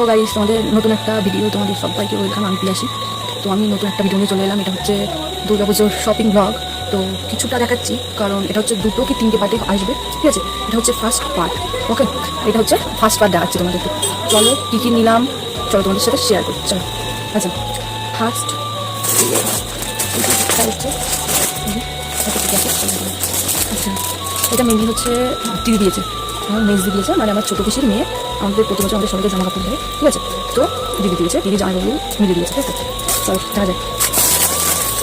Hello guys তোমাদের নতুন একটা ভিডিও তোমাদের সবাইকে ওয়েলকাম আমি পিয়াসি। তো আমি নতুন একটা ভিডিও নিয়ে চলে এলাম, এটা হচ্ছে দুর্গাপুজোর শপিং ব্লগ তো কিছুটা দেখাচ্ছি, কারণ এটা হচ্ছে দুটো কি তিনটে পার্টে আসবে, ঠিক আছে? এটা হচ্ছে ফার্স্ট পার্ট ওকে এটা হচ্ছে ফার্স্ট পার্ট দেখাচ্ছি তোমাদেরকে। চলো, কী কী নিলাম? চলো তোমাদের সাথে শেয়ার করি, চলো। আচ্ছা ফার্স্ট চলো। আচ্ছা এটা মেনলি হচ্ছে দিদি দিয়েছে। আমার মেজ দিয়েছে মানে আমার ছোটো পিসির মেয়ে। আমাদের প্রতি বছর আমাদের সবাইকে জামা কাপড় দেয়। ঠিক আছে? তো দিদি দিয়েছে, দিদি জামাইবাবু মিলে দিয়েছে, ঠিক আছে? চলো, দেখা যায়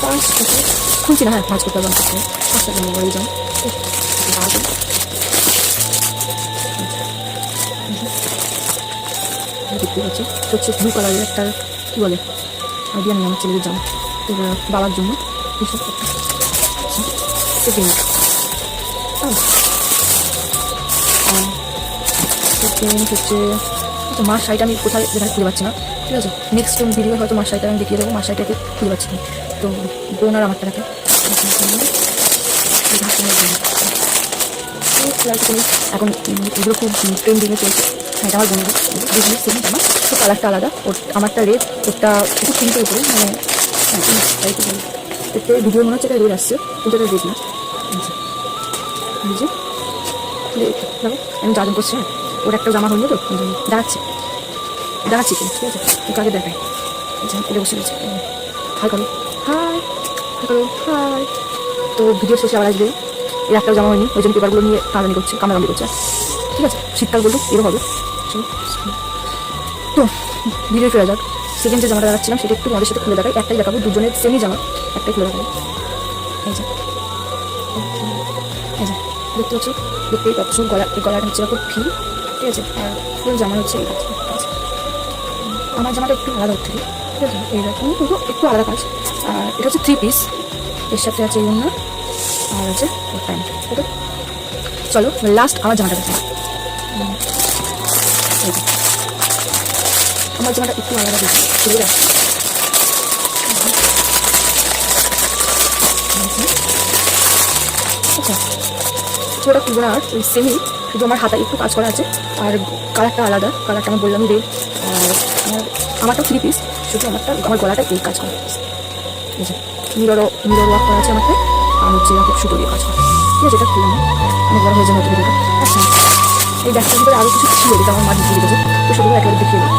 পাঁচ থেকে খুলছি না হ্যাঁ পাঁচ করতে হবে করতে পাঁচটা জন্য বলে, যাও। দেখতে পাচ্ছি? হচ্ছে ব্লু কালারের একটা, কী বলে আইডিয়া নেই আমার ছেলেদের জামা। বাবার জন্য। এসব একটা সেকেন্ড হচ্ছে, মার শাড়িটা আমি কোথায় যেখানে খুঁজে পাচ্ছি না। ঠিক আছে? নেক্সট ভিডিও হয়তো মার শাড়িটা আমি দেখিয়ে দেবো, মার শাড়িটাকে খুঁজে পাচ্ছি না। তো বোন আর আমারটা রাখে এখন এগুলো খুব ট্রেন্ডিংয়ে চলছে। হ্যাঁ এটা আমার বোনের বিজনেস সেম আমার তো কালারটা আলাদা। ওর, আমারটা রেড ওরটা একটু পিঙ্কের উপরে মানে হ্যাঁ। এতে ভিডিও মনে হচ্ছে এটা রেড আসছে, কিন্তু এটা রেড না। আমি জাজন করছি হ্যাঁ। ওর একটা জামা হয়নি তো ওই জন্য দাঁড়াচ্ছে। দাঁড়াচ্ছি তো ঠিক আছে? একটু আগে দেখাই এটা বসে গেছে হাই করো। হাই করো, হাই। তো ভিডিও শেষে আবার আসবে। এর একটা জামা হয়নি, ওই জন্য পেপারগুলো নিয়ে টানানি করছে কামড়ানি করছে। ঠিক আছে? শীতকাল বলল এরও হবে। তো, ভিডিও ফেরা যাক। সেকেন্ড যে জামাটা দেখাচ্ছিলাম, সেটা একটু আমাদের সাথে খুলে দেখাই। একটাই দেখাবো, দুজনের সেমই জামা। একটাই খুলে দেখাবো। এই যে। এই যে, দেখতে পাচ্ছ? দেখতেই পাচ্ছ, গলা গলাটা হচ্ছে খুব ফি ঠিক আছে, আর ফুল জামা হচ্ছে এই কাজ। ঠিক আছে? আমার জামাটা একটু আলাদা হচ্ছে ঠিক আছে? এইরকম কিন্তু একটু আলাদা কাজ। আর এটা হচ্ছে থ্রি পিস এর সাথে আছে অন্য আর আছে প্যান্ট ওকে চলো লাস্ট আমার জামাটা দেখো। আমার জামাটা একটু আলাদা দিচ্ছি চলে যাচ্ছে আচ্ছা ছোটা খুলবো ওই সেমই শুধু আমার হাতায় একটু কাজ করা আছে। আর কালারটা আলাদা, কালারটা আমি বললাম রেড আর আমার, আমারটা থ্রি পিস শুধু আমারটা, আমার গলাটা এই কাজ করা ঠিক আছে মিররও মিরর ওয়ার্ক করা আছে আমাকে। আর হচ্ছে এরকম সুতো দিয়ে কাজ করা। ঠিক আছে, এটা খুললাম অনেক বড় হয়ে যাবে হয়তো আচ্ছা এই ব্যাগটার ভিতরে আরও কিছু ছিল যেটা আমার মা দিয়ে দিয়েছে। তো সেগুলো একেবারে দেখিয়ে দিই।